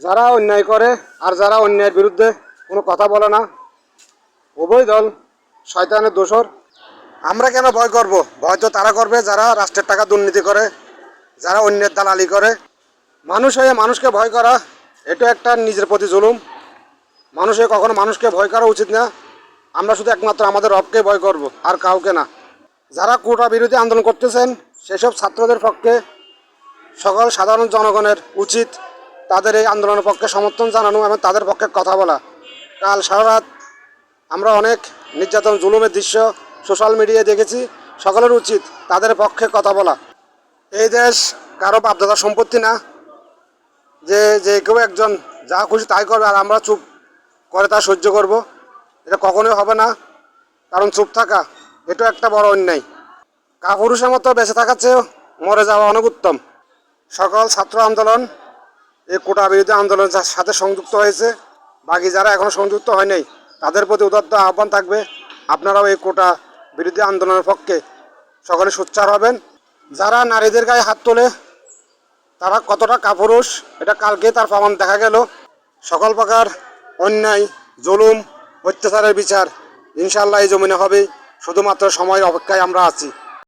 যারা অন্যায় করে আর যারা অন্যায়ের বিরুদ্ধে কোনো কথা বলে না, উভয় দল শয়তানের দোষর। আমরা কেন ভয় করব? ভয় তো তারা করবে যারা রাষ্ট্রের টাকা দুর্নীতি করে, যারা অন্যের দালালি করে। মানুষ হয়ে মানুষকে ভয় করা, এটা একটা নিজের প্রতি জুলুম। মানুষে কখনো মানুষকে ভয় করা উচিত না। আমরা শুধু একমাত্র আমাদের রবকে ভয় করব, আর কাউকে না। যারা কোটা বিরোধী আন্দোলন করতেছেন, সেসব ছাত্রদের পক্ষে সকল সাধারণ জনগণের উচিত তাদের এই আন্দোলনের পক্ষে সমর্থন জানানো এবং তাদের পক্ষে কথা বলা। কাল সারা রাত আমরা অনেক নির্যাতন, জুলুমের দৃশ্য সোশ্যাল মিডিয়ায় দেখেছি। সকলের উচিত তাদের পক্ষে কথা বলা। এই দেশ কারও বাপদাদার সম্পত্তি না। যে যে কেউ একজন যা খুশি তাই করবে আর আমরা চুপ করে তা সহ্য করব। এটা কখনোই হবে না। কারণ চুপ থাকা এটা একটা বড় অন্যায়। কাপুরুষের মতো বেঁচে থাকার চেয়েও মরে যাওয়া অনেক উত্তম। সকল ছাত্র আন্দোলন এই কোটা বিরোধী আন্দোলনের সাথে সংযুক্ত হয়েছে, বাকি যারা এখনও সংযুক্ত হয় নাই, তাদের প্রতি উদাত্ত আহ্বান থাকবে। আপনারাও এই কোটা বিরোধী আন্দোলনের পক্ষে সকলে সোচ্চার হবেন। যারা নারীদের গায়ে হাত তোলে, তারা কতটা কাপুরুষ, এটা কালকে তার প্রমাণ দেখা গেল। সকল প্রকার অন্যায়, জুলুম, অত্যাচারের বিচার ইনশাল্লাহ এই জমিনে হবে শুধুমাত্র সময়ের অপেক্ষায় আমরা আছি।